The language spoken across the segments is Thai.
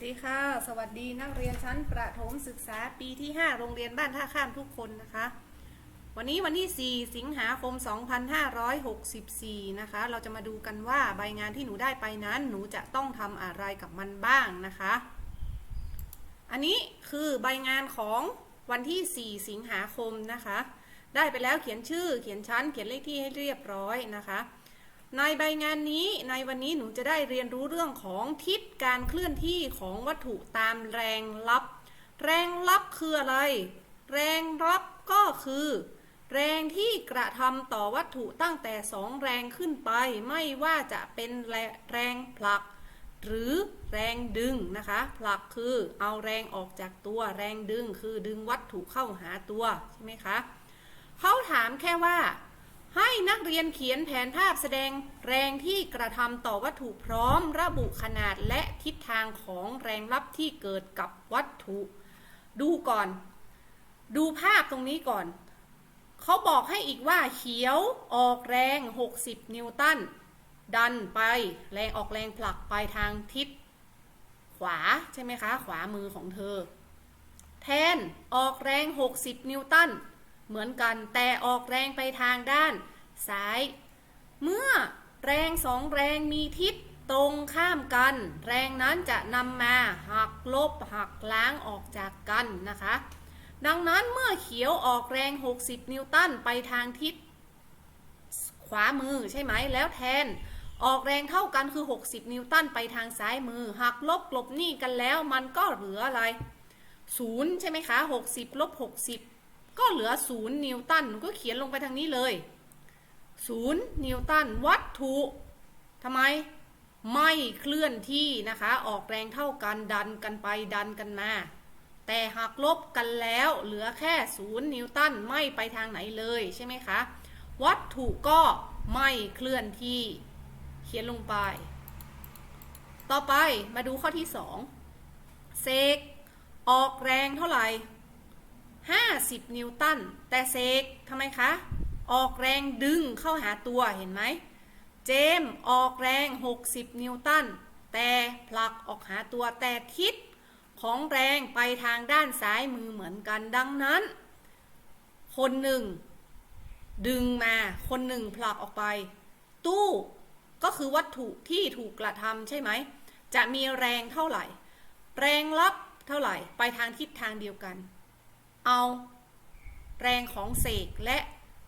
วัสดีค่ะ สวัสดีนักเรียนชั้นประถมศึกษาปีที่ 5 โรงเรียนบ้านท่าข้ามทุกคนนะคะ วันนี้วันที่ 4 สิงหาคม 2564 นะคะ เราจะมาดูกันว่าใบงานที่หนูได้ไปนั้นหนูจะต้องทำอะไรกับมันบ้างนะคะ อันนี้คือใบงานของวันที่ 4 สิงหาคมนะคะ ได้ไปแล้วเขียนชื่อเขียนชั้น เขียนเลขที่ให้เรียบร้อยนะคะ ในใบงานนี้ในวันนี้หนูจะได้เรียนรู้เรื่องของทิศการเคลื่อนที่ของวัตถุตามแรงลับ แรงลับคืออะไร แรงลับก็คือ แรงที่กระทำต่อวัตถุตั้งแต่สองแรงขึ้นไป ไม่ว่าจะเป็นแรแรงผลัก หรือแรงดึงนะคะ ผลักคือเอาแรงออกจากตัวแรงดึงคือดึงวัตถุเข้าหาตัวใช่ไหมคะเขาถามแค่ว่า ให้นักเรียนเขียนแผนภาพแสดงแรงที่กระทำต่อวัตถุพร้อมระบุขนาดและทิศทางของแรงลับที่เกิดกับวัตถุ ดูก่อน ดูภาพตรงนี้ก่อน เขาบอกให้อีกว่าเขียวออกแรง 60 นิวตัน ดันไปแรงออกแรงผลักไปทางทิศ ขวาใช่ไหมคะ ขวามือของเธอ แทนออกแรง 60 นิวตัน เหมือนกันแต่ออกแรงไปทางด้านซ้าย เมื่อแรงสองแรงมีทิศตรงข้ามกัน แรงนั้นจะนำมาหักลบหักล้างออกจากกันนะคะ ดังนั้นเมื่อเขียวออกแรง 60 นิวตันไปทางทิศขวามือใช่ไหมแล้วแทน ออกแรงเท่ากันคือ 60 นิวตันไปทางซ้ายมือ หักลบกลบหนี้กันแล้วมันก็เหลืออะไรศูนย์ใช่ไหมคะ 60ลบ60 ก็เหลือศูนย์นิวตันหนูก็เขียนลงไปทางนี้เลยศูนย์นิวตันวัตถุทำไมไม่เคลื่อนที่นะคะ ออกแรงเท่ากันดันกันไปดันกันมา แต่หักลบกันแล้วเหลือแค่ศูนย์นิวตันไม่ไปทางไหนเลยใช่ไหมคะ วัตถุก็ไม่เคลื่อนที่ เขียนลงไป ต่อไปมาดูข้อที่สองเซกออกแรงเท่าไหร่ 50 นิวตัน แต่เซกทำไมคะ ออกแรงดึงเข้าหาตัวเห็นไหม เจมออกแรง 60 นิวตัน แต่ผลักออกหาตัวแต่ทิศของแรงไปทางด้านซ้ายมือเหมือนกันดังนั้น คนหนึ่ง ดึงมาคนหนึ่งผลักออกไป ตู้ก็คือวัตถุที่ถูกกระทำใช่ไหม จะมีแรงเท่าไหร่ แรงรับเท่าไหร่ ไปทางทิศทางเดียวกัน เอาแรงของเสกและ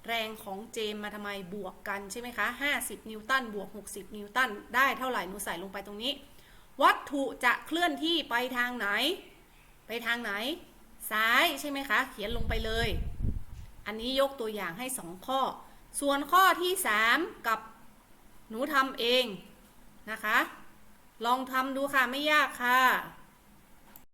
แรงของเจมมาทำไมบวกกันใช่ไหมคะ 50 นิวตันบวก 60 นิวตันได้เท่าไหร่หนูใส่ลงไปตรงนี้ วัตถุจะเคลื่อนที่ไปทางไหน ไปทางไหน ซ้ายใช่ไหมคะ เขียนลงไปเลย อันนี้ยกตัวอย่างให้สองข้อ ส่วนข้อที่สามกับหนูทำเองนะคะ ลองทำดูค่ะไม่ยากค่ะ